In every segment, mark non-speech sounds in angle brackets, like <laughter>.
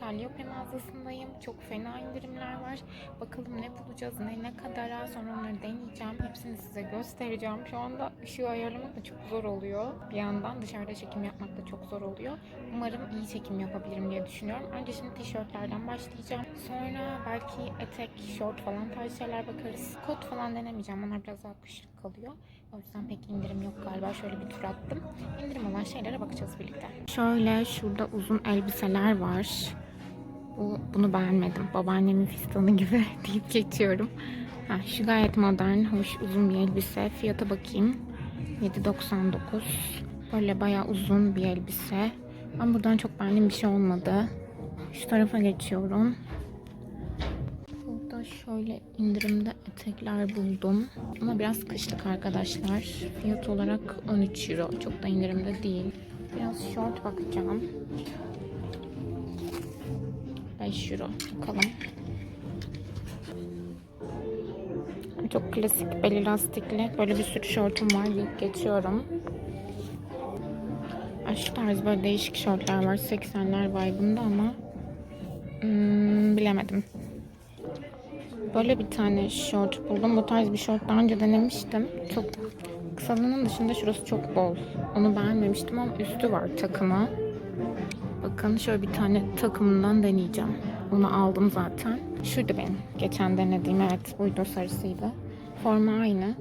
Calliope mağazasındayım. Çok fena indirimler var. Bakalım ne bulacağız, ne ne kadara. Sonra onları deneyeceğim. Hepsini size göstereceğim. Şu anda ışığı ayarlamak da çok zor oluyor. Bir yandan dışarıda çekim yapmak da çok zor oluyor. Umarım iyi çekim yapabilirim diye düşünüyorum. Önce şimdi tişörtlerden başlayacağım. Sonra belki etek, şort falan tarzı şeyler bakarız. Kot falan denemeyeceğim. Onlar biraz daha kışlık kalıyor. O yüzden pek indirim yok galiba. Şöyle bir tur attım. İndirim olan şeylere bakacağız birlikte. Şöyle şurada uzun elbiseler var. Bu, bunu beğenmedim. Babaannemin fistanı gibi <laughs> deyip geçiyorum. Ha, şu gayet modern, hoş, uzun bir elbise. Fiyata bakayım. 7.99. Böyle bayağı uzun bir elbise. Ben buradan çok beğendiğim bir şey olmadı. Şu tarafa geçiyorum. Şöyle indirimde etekler buldum. Ama biraz kışlık arkadaşlar. Fiyat olarak 13 euro. Çok da indirimde değil. Biraz short bakacağım. 5 euro. Bakalım. Çok klasik bel lastikli. Böyle bir sürü şortum var. Bir geçiyorum. Ay, Şu tarz böyle değişik şortlar var. 80'ler vibe'ında ama hmm, bilemedim. Böyle bir tane şort buldum. Bu tarz bir şort daha önce denemiştim. Çok kısalığının dışında şurası çok bol. Onu beğenmemiştim ama üstü var takımı. Bakın şöyle bir tane takımından deneyeceğim. Bunu aldım zaten. Şuydu benim. Geçen denediğim evet buydu sarısıydı. Forma aynı.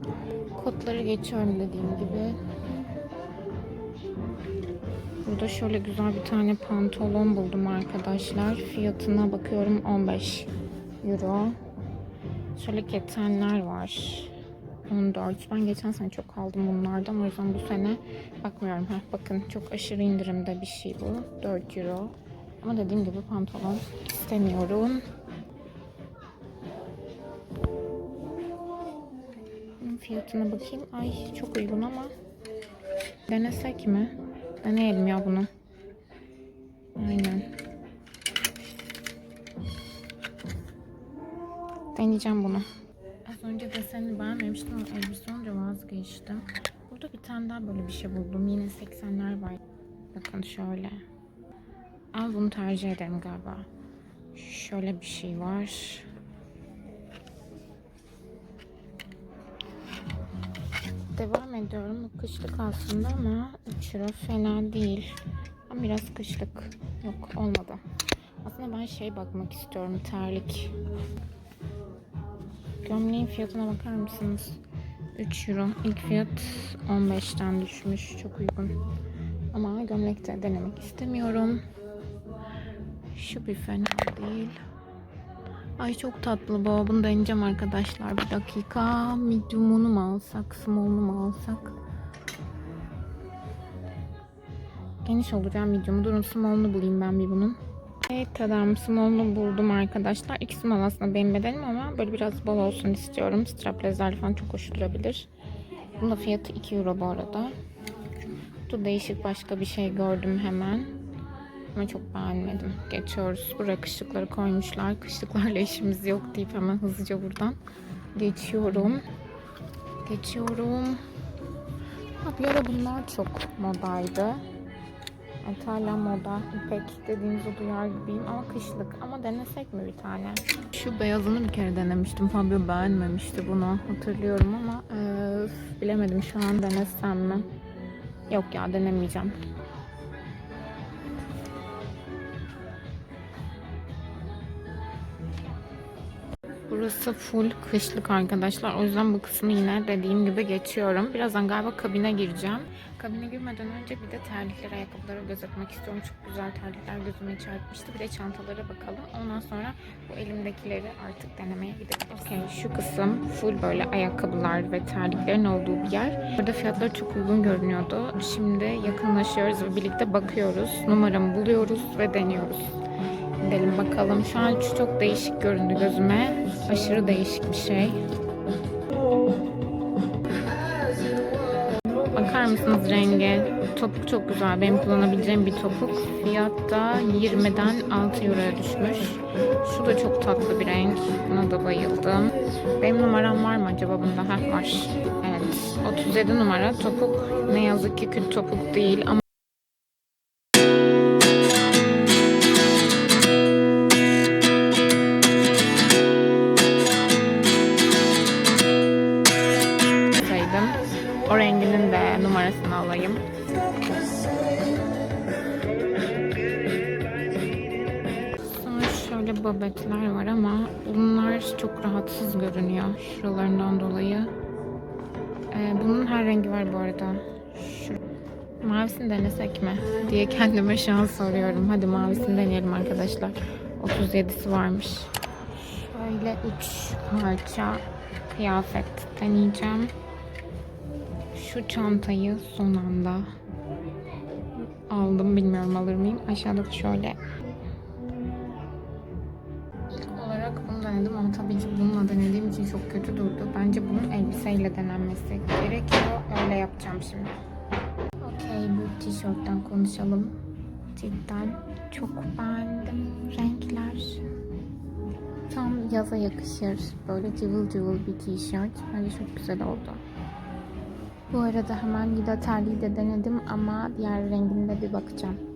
Kotları geçiyorum dediğim gibi. Burada şöyle güzel bir tane pantolon buldum arkadaşlar. Fiyatına bakıyorum 15 euro. Şöyle ketenler var. 14. Ben geçen sene çok aldım bunlardan. O yüzden bu sene bakmıyorum. Heh, bakın çok aşırı indirimde bir şey bu. 4 euro. Ama dediğim gibi pantolon istemiyorum. Fiyatına bakayım. Ay çok uygun ama denesek mi? Deneyelim ya bunu. Aynen. Deneyeceğim bunu. Az önce deseni beğenmemiştim ama elbise olunca vazgeçtim. Burada bir tane daha böyle bir şey buldum. Yine 80'ler var. Bakın şöyle. Ama bunu tercih ederim galiba. Şöyle bir şey var. Devam ediyorum. Kışlık aslında ama 3 euro fena değil. Ama biraz kışlık. Yok olmadı. Aslında ben şey bakmak istiyorum. Terlik. Gömleğin fiyatına bakar mısınız? 3 euro. İlk fiyat 15'ten düşmüş. Çok uygun. Ama gömlekte denemek istemiyorum. Şu bir fena değil. Ay çok tatlı bu. Bunu deneyeceğim arkadaşlar. Bir dakika. Medium'unu mu alsak? Small'unu mu alsak? Geniş olacağım medium'u. Durun small'unu bulayım ben bir bunun. Evet tadam small'unu buldum arkadaşlar. İki small aslında benim bedenim ama böyle biraz bol olsun istiyorum. Straplezler falan çok hoş durabilir. Bunun da fiyatı 2 euro bu arada. Burada değişik başka bir şey gördüm hemen. Ama çok beğenmedim. Geçiyoruz. Buraya kışlıkları koymuşlar. Kışlıklarla işimiz yok deyip hemen hızlıca buradan geçiyorum. Geçiyorum. Ha, bir ara bunlar çok modaydı. Hala moda. İpek dediğinizi duyar gibiyim ama kışlık. Ama denesek mi bir tane? Şu beyazını bir kere denemiştim. Fabio beğenmemişti bunu. Hatırlıyorum ama eee, bilemedim şu an denesem mi? Yok ya denemeyeceğim. Burası full kışlık arkadaşlar. O yüzden bu kısmı yine dediğim gibi geçiyorum. Birazdan galiba kabine gireceğim. Kabine girmeden önce bir de terlikleri, ayakkabıları göz atmak istiyorum. Çok güzel terlikler gözüme çarpmıştı. Bir de çantalara bakalım. Ondan sonra bu elimdekileri artık denemeye gidebiliriz. Okey şu kısım full böyle ayakkabılar ve terliklerin olduğu bir yer. Burada fiyatları çok uygun görünüyordu. Şimdi yakınlaşıyoruz ve birlikte bakıyoruz. Numaramı buluyoruz ve deniyoruz. Gidelim bakalım. Şu an çok değişik göründü gözüme. Aşırı değişik bir şey. Bakar mısınız renge? Topuk çok güzel. Benim kullanabileceğim bir topuk. Fiyat da 20'den 6 euroya düşmüş. Şu da çok tatlı bir renk. Buna da bayıldım. Benim numaram var mı acaba bunda? Heh var. Evet. 37 numara topuk. Ne yazık ki küt topuk değil ama şöyle babetler var ama bunlar çok rahatsız görünüyor şuralarından dolayı. Ee, bunun her rengi var bu arada. Şu mavisini denesek mi diye kendime şu an soruyorum. Hadi mavisini deneyelim arkadaşlar. 37'si varmış. Şöyle 3 parça kıyafet deneyeceğim. Şu çantayı son anda aldım. Bilmiyorum alır mıyım. Aşağıda da şöyle İlk olarak bunu denedim ama tabii ki bununla denediğim için çok kötü durdu. Bence bunun elbiseyle denenmesi gerekiyor. Öyle yapacağım şimdi. Okey bu tişörtten konuşalım. Cidden çok beğendim. Renkler tam yaza yakışır. Böyle cıvıl cıvıl bir tişört. Bence çok güzel oldu. Bu arada hemen Vida terliği de denedim ama diğer rengine de bir bakacağım.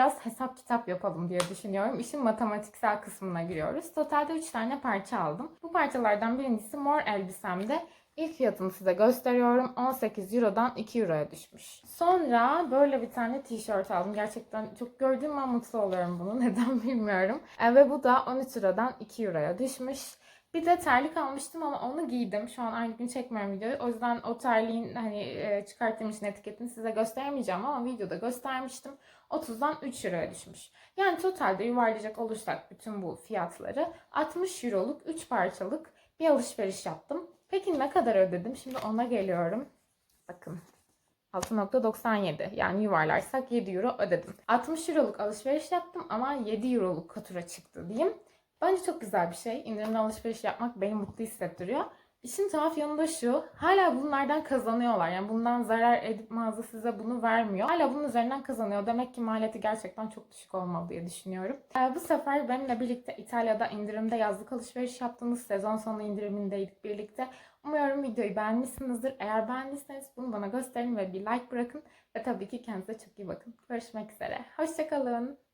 Biraz hesap kitap yapalım diye düşünüyorum. İşin matematiksel kısmına giriyoruz. Totalde 3 tane parça aldım. Bu parçalardan birincisi mor elbisemde. İlk fiyatını size gösteriyorum. 18 Euro'dan 2 Euro'ya düşmüş. Sonra böyle bir tane tişört aldım. Gerçekten çok gördüğüm an mutlu oluyorum bunu. <laughs> Neden bilmiyorum. E, ve bu da 13 Euro'dan 2 Euro'ya düşmüş. Bir de terlik almıştım ama onu giydim. Şu an aynı gün çekmiyorum videoyu. O yüzden o terliğin hani e, çıkarttığım için etiketini size gösteremeyeceğim ama videoda göstermiştim. 30'dan 3 euroya düşmüş. Yani totalde yuvarlayacak olursak bütün bu fiyatları 60 euroluk 3 parçalık bir alışveriş yaptım. Peki ne kadar ödedim? Şimdi ona geliyorum. Bakın 6.97 yani yuvarlarsak 7 euro ödedim. 60 euroluk alışveriş yaptım ama 7 euroluk fatura çıktı diyeyim. Bence çok güzel bir şey. İndirimli alışveriş yapmak beni mutlu hissettiriyor. İşin tuhaf yanı da şu. Hala bunlardan kazanıyorlar. Yani bundan zarar edip mağaza size bunu vermiyor. Hala bunun üzerinden kazanıyor. Demek ki maliyeti gerçekten çok düşük olmalı diye düşünüyorum. Ee, bu sefer benimle birlikte İtalya'da indirimde yazlık alışveriş yaptığımız sezon sonu indirimindeydik birlikte. Umuyorum videoyu beğenmişsinizdir. Eğer beğendiyseniz bunu bana gösterin ve bir like bırakın. Ve tabii ki kendinize çok iyi bakın. Görüşmek üzere. Hoşçakalın.